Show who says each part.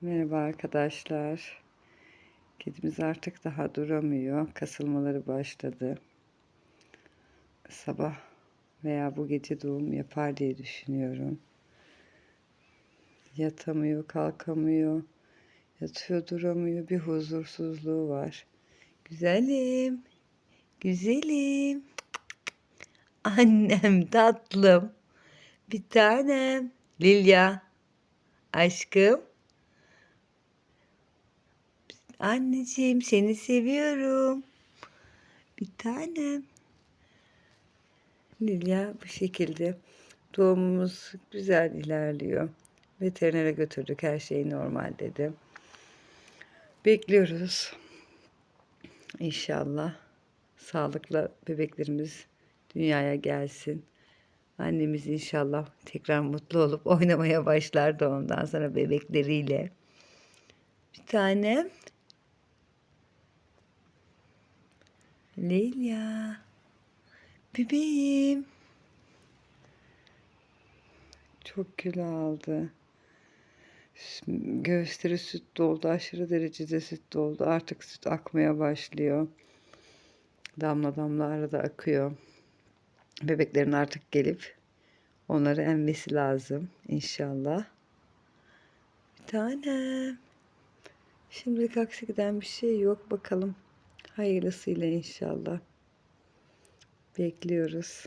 Speaker 1: Merhaba arkadaşlar. Kedimiz artık daha duramıyor. Kasılmaları başladı. Sabah veya bu gece doğum yapar diye düşünüyorum. Yatamıyor, kalkamıyor. Yatıyor, duramıyor. Bir huzursuzluğu var. Güzelim. Güzelim. Annem tatlım. Bir tanem. Lilya. Aşkım. Anneciğim seni seviyorum. Bir tanem. Lilya bu şekilde. Doğumumuz güzel ilerliyor. Veterinere götürdük. Her şey normal dedi. Bekliyoruz. İnşallah sağlıklı bebeklerimiz dünyaya gelsin. Annemiz inşallah tekrar mutlu olup oynamaya başlar doğumdan sonra bebekleriyle. Bir tanem. Leyla. Bebeğim. Çok kilo aldı. Göğüsleri süt doldu. Aşırı derecede süt doldu. Artık süt akmaya başlıyor. Damla damla arada akıyor. Bebeklerin artık gelip onları emmesi lazım inşallah. Bir tanem. Şimdilik aksi giden bir şey yok. Bakalım. Hayırlısıyla inşallah. Bekliyoruz.